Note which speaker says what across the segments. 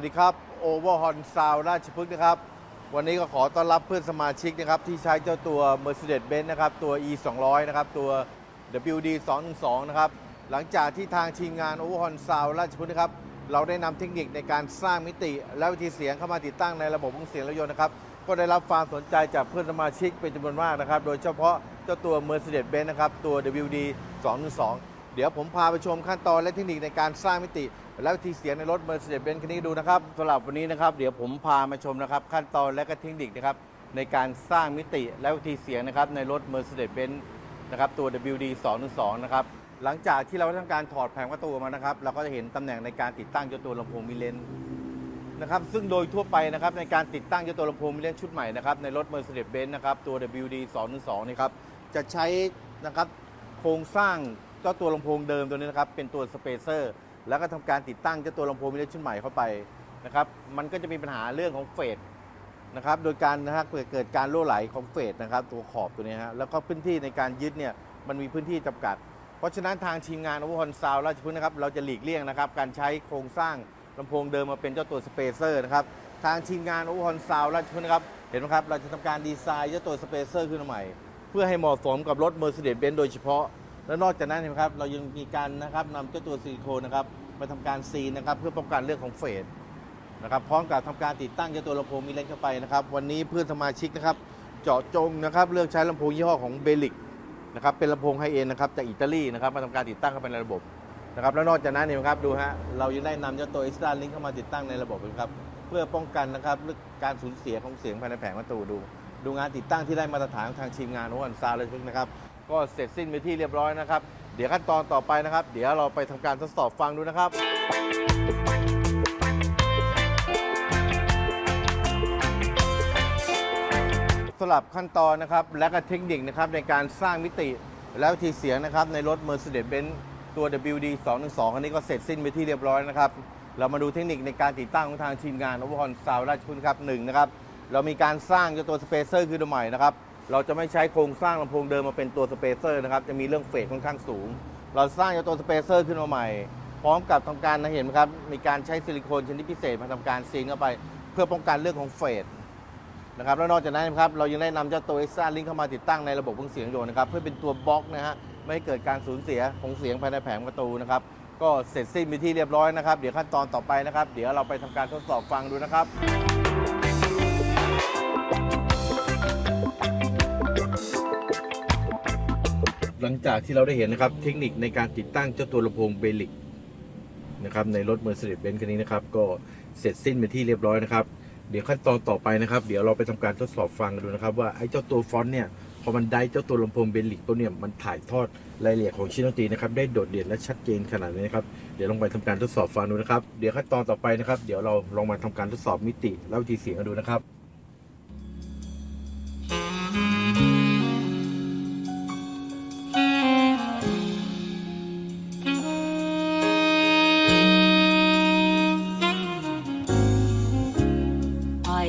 Speaker 1: สดีครับโอเวอร์ฮอนซาวราชพฤกษ์นะครับ วันนี้ก็ขอต้อนรับเพื่อนสมาชิกนะครับ ที่ใช้เจ้าตัว Mercedes-Benz นะครับ ตัว E 2 0 0นะครับ ตัว WD 2 1 2นะครับ หลังจากที่ทางทีมงานโอเวอร์ฮอนซาวราชพฤกษ์นะครับ เราได้นำเทคนิคในการสร้างมิติ และวิธีเสียงเข้ามาติดตั้งในระบบของเสียงรถยนต์นะครับ ก็ได้รับความสนใจจากเพื่อนสมาชิกเป็นจำนวนมากนะครับ โดยเฉพาะเจ้าตัว Mercedes-Benz นะครับ ตัว WD 212เดี๋ยวผมพาไปชมขั้นตอนและเทคนิคในการสร้างมิติ และวิธีเสียงในรถ Mercedes-Benz คันนี้ดูนะครับสำหรับวันนี้นะครับเดี๋ยวผมพามาชมนะครับ ขั้นตอนและก็เทคนิคนะครับในการสร้างมิติและวิธีเสียงนะครับในรถ Mercedes-Benz นะครับตัว WD 2 2นะครับหลังจากที่เราทำการถอดแผงประตูมานะครับ เราก็จะเห็นตำแหน่งในการติดตั้งเจ้าตัวลำโพงมิเลนนะครับซึ่งโดยทั่วไปนะครับในการติดตั้งเจ้าตัวลำโพงมิเลนชุดใหม่นะครับในรถ Mercedes-Benz นะครับตัว WD 2 2นี่ครับจะใช้นะครับโครงสร้างเจ้าตัวลำโพงเดิมตัวนี้นะครับเป็นตัวสเปเซอร์ แล้วก็ทำการติดตั้งเจ้าตัวลำโพงมิเลนชุดใหม่เข้าไปนะครับ มันก็จะมีปัญหาเรื่องของเฟสนะครับ โดยการนะครับเกิดการรั่วไหลของเฟสนะครับ ตัวขอบตัวนี้ฮะ แล้วก็พื้นที่ในการยึดเนี่ย มันมีพื้นที่จำกัด เพราะฉะนั้นทางทีมงานอเวอร์ซาวราชพฤกษ์นะครับ เราจะหลีกเลี่ยงนะครับ การใช้โครงสร้างลำโพงเดิมมาเป็นเจ้าตัวสเปเซอร์นะครับ ทางทีมงานอเวอร์ซาวราชพฤกษ์นะครับ เห็นไหมครับ เราจะทำการดีไซน์เจ้าตัวสเปเซอร์ขึ้นมาใหม่ เพื่อให้เหมาะสมกับรถ Mercedes-Benz โดยเฉพาะ และนอกจากนั้นนไหมครับเรายังมีการนะครับนำเจ้าตัวซิลิโคนนะครับมาทำการซีนนะครับเพื่อป้องกันเรื่องของเฟสนะครับพร้อมกับทำการติดตั้งเจ้าตัวลำโพงมีเลนเข้าไปนะครับ วันนี้เพื่อนสมาชิกนะครับเจาะจงนะครับเลือกใช้ลำโพงยี่ห้อของเบลิกนะครับเป็นลำโพงไฮเอ็นนะครับจากอิตาลีนะครับมาทำการติดตั้งเข้าไปในระบบนะครับแล้วนอกจากนั้นเนี่ยนะครับดูฮะเรายังได้นำเจ้าตัว Extra Link เข้ามาติดตั้งในระบบนะครับเพื่อป้องกันนะครับเรื่องการสูญเสียของเสียงภายในแผงประตูดู ดูงานติดตั้งที่ได้มาตรฐานของทางทีมงานโอวันซาเลยนะครับ ก็เสร็จสิ้นไปที่เรียบร้อยนะครับ เดี๋ยวขั้นตอนต่อไปนะครับ เดี๋ยวเราไปทำการทดสอบฟังดูนะครับสำหรับขั้นตอนนะครับและก็เทคนิคนะครับในการสร้างมิติและวิธีเสียงนะครับในรถ Mercedes-Benz ตัว WD 212คันนี้ก็เสร็จสิ้นไปที่เรียบร้อยนะครับ เรามาดูเทคนิคในการติดตั้งของทางทีมงานอวอร์ซาวราชพุนครับหนึ่งนะครับ เรามีการสร้างตัวสเปเซอร์ขึ้นมาใหม่นะครับ เราจะไม่ใช้โครงสร้างลำโพงเดิมมาเป็นตัวสเปเซอร์นะครับ จะมีเรื่องเฟสค่อนข้างสูง เราสร้างเจ้าตัวสเปเซอร์ขึ้นมาใหม่ พร้อมกับทำการนะเห็นไหมครับ มีการใช้ซิลิโคนชนิดพิเศษมาทำการซีนเข้าไป เพื่อป้องกันเรื่องของเฟสนะครับ แล้วนอกจากนั้นนะครับ เรายังได้นำเจ้าตัว Extra Link เข้ามาติดตั้งในระบบเครื่องเสียงยนต์นะครับ เพื่อเป็นตัวบล็อกนะฮะ ไม่ให้เกิดการสูญเสียของเสียงภายในแผงประตูนะครับ ก็เสร็จสิ้นไปที่เรียบร้อยนะครับ เดี๋ยวขั้นตอนต่อไปนะครับ เดี๋ยวเราไปทำการทดสอบฟังดูนะครับ หลังจากที่เราได้เห็นนะครับ เทคนิคในการติดตั้งเจ้าตัวลำโพงเบลิกนะครับในรถ Mercedes-Benz คันนี้นะครับ ก็เสร็จสิ้นไปที่เรียบร้อยนะครับ เดี๋ยวขั้นตอนต่อไปนะครับ เดี๋ยวเราไปทำการทดสอบฟังกันดูนะครับ ว่าไอ้เจ้าตัวฟอนต์เนี่ยพอมันได้เจ้าตัวลำโพงเบลิกตัวเนี่ยมันถ่ายทอดรายละเอียดของชิ้นดนตรีนะครับได้โดดเด่นและชัดเจนขนาดนี้นะครับเดี๋ยวลองไปทำการทดสอบฟังดูนะครับ เดี๋ยวขั้นตอนต่อไปนะครับ เดี๋ยวเราลองมาทำการทดสอบมิติและวิธีเสียงกันดูนะครับ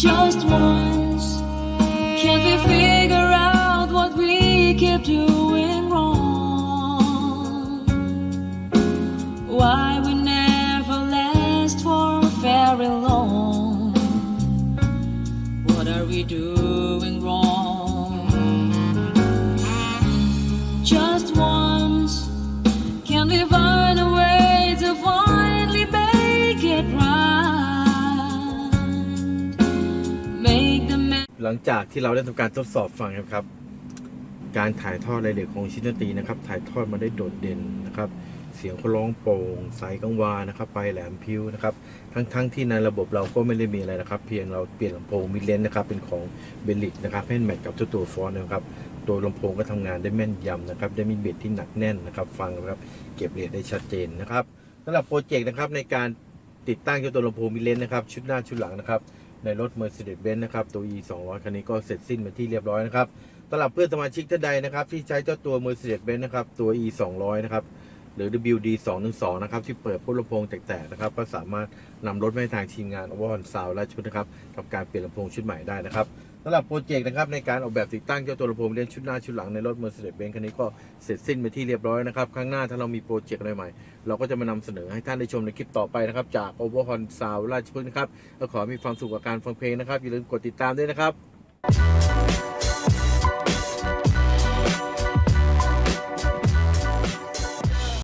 Speaker 2: Just once, can't we figure out what we keep doing wrong? Why we never last for very long? What are we doing wrong? Just once, can we
Speaker 1: ลังจากที่เราได้ทำการทดสอบฟังนะครับ การถ่ายทอดรายละเอียดของชิ้นดนตรีนะครับ ถ่ายทอดมาได้โดดเด่นนะครับ เสียงเขาร้องโปร่งใสกังวานนะครับ ไปแหลมพิ้วนะครับ ทั้งๆทที่ในระบบเราก็ไม่ได้มีอะไรนะครับ เพียงเราเปลี่ยนลำโพงมิดเลนนะครับ เป็นของเบลลิกนะครับให้แมทกับเจ้าตัวฟอนต์นะครับ ตัวลำโพงก็ทำงานได้แม่นยำนะครับ ได้มีเบสที่หนักแน่นนะครับ ฟังนะครับ เก็บเรทได้ชัดเจนนะครับสำหรับโปรเจกต์นะครับในการติดตั้งเจ้าตัวลำโพงมิเลนนะครับ ชุดหน้าชุดหลังนะครับ ในรถ Mercedes-Benz นะครับ ตัว E 2 0 0คันนี้ก็เสร็จสิ้นเป็นที่เรียบร้อยนะครับสำหรับเพื่อนสมาชิกท่านใดนะครับ ที่ใช้เจ้าตัว Mercedes-Benz นะครับ ตัว E 2 0 0นะครับ หรือ WD 2 1 2นะครับ ที่เปิดพุ่ลำโพงแตกๆนะครับ ก็สามารถนำรถมาให้ทางทีมงานอวอนซาวและชุดนะครับทำการเปลี่ยนลำโพงชุดใหม่ได้นะครับสำหรับโปรเจกต์นะครับในการออกแบบติดตั้งเจ้าตัวลำโพงมิเลนชุดหน้าชุดหลังในรถ Mercedes-Benz คันนี้ก็เสร็จสิ้นไปที่เรียบร้อยนะครับครั้งหน้าถ้าเรามีโปรเจกต์อะไรใหม่ เราก็จะมานำเสนอให้ท่านได้ชมในคลิปต่อไปนะครับจาก Overhorn Sound ราชพฤกษ์นะครับก็ขอมีความสุขกับการฟังเพลงนะครับอย่าลืมกดติดตามด้วยนะครับ